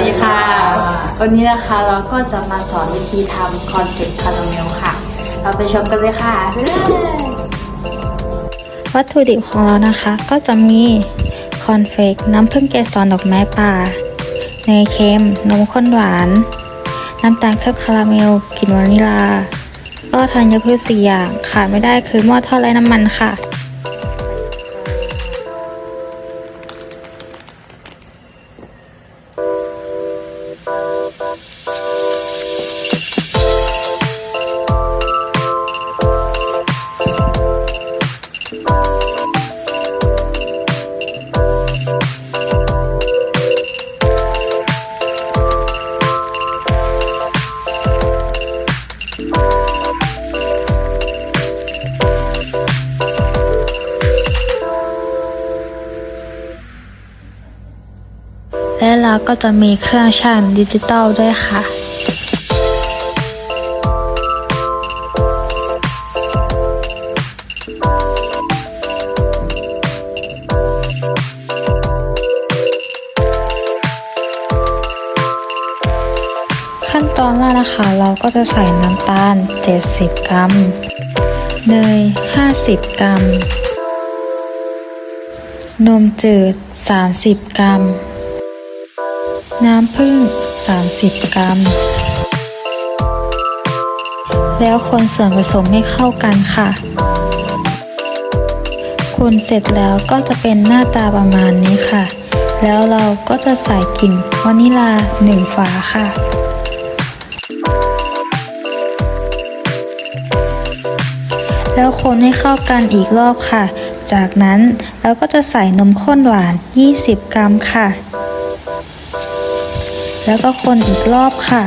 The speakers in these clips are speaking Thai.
ดีค่ะ วันนี้นะคะเราก็จะมาสอนวิธีทำคอนเฟกคาราเมลค่ะ เราไปชมกันเลยค่ะไปเลยวัตถุดิบของเรานะคะก็จะมีคอนเฟกน้ำผึ้งเกสรดอกไม้ป่าเนยเค็ม นมข้นหวาน น้ำตาลเคลือบคาราเมลกลิ่นวานิลา ก็ธัญพืชสี่อย่างขาดไม่ได้คือหม้อทอดไร้น้ำมันค่ะ และเราก็จะมีเครื่องชั่งดิจิตอลด้วยค่ะ ขั้นตอนแรกนะคะ เราก็จะใส่น้ำตาล 70 กรัม เนย 50 กรัม นมจืด 30 กรัม น้ำผึ้ง 30 กรัม แล้วคนส่วนผสมให้เข้ากันค่ะ คนเสร็จแล้วก็จะเป็นหน้าตาประมาณนี้ค่ะ แล้วเราก็จะใส่กลิ่นวานิลา1ฝาค่ะแล้วคนให้เข้ากันอีกรอบค่ะ จากนั้นเราก็จะใส่นมข้นหวาน 20 กรัมค่ะ แล้วก็คนอีกรอบค่ะ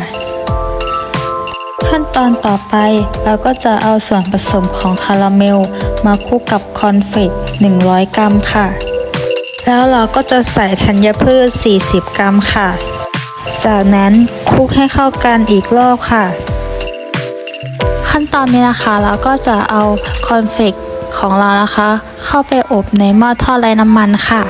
ขั้นตอนต่อไปเราก็จะเอาส่วนผสมของคาราเมล มาคลุกกับคอนเฟต100 กรัมค่ะ แล้วเราก็จะใส่ธัญพืช 40 กรัมค่ะ จากนั้นคลุกให้เข้ากันอีกรอบค่ะ ขั้นตอนนี้นะคะเราก็จะเอาคอนเฟกต์ของเรานะคะ เข้าไปอบในหม้อทอดไร้น้ำมันค่ะ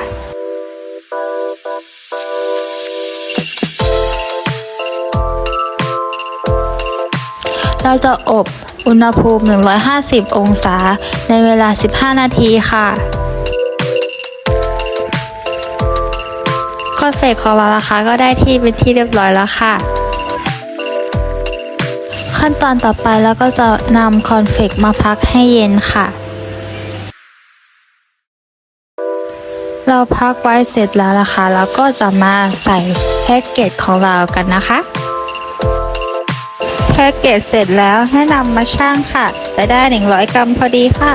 เราจะอบอุณหภูมิ 150 องศา ในเวลา 15 นาทีค่ะคอนเฟกของเรานะคะก็ได้ที่เป็นที่เรียบร้อยแล้วค่ะ ขั้นตอนต่อไปเราก็จะนำคอนเฟกมาพักให้เย็นค่ะ เราพักไว้เสร็จแล้วนะคะ แล้วก็จะมาใส่แพ็กเกจของเรากันนะคะ แพ็กเกจเสร็จแล้วให้นำมาชั่งค่ะ จะได้ 100 กรัมพอดีค่ะ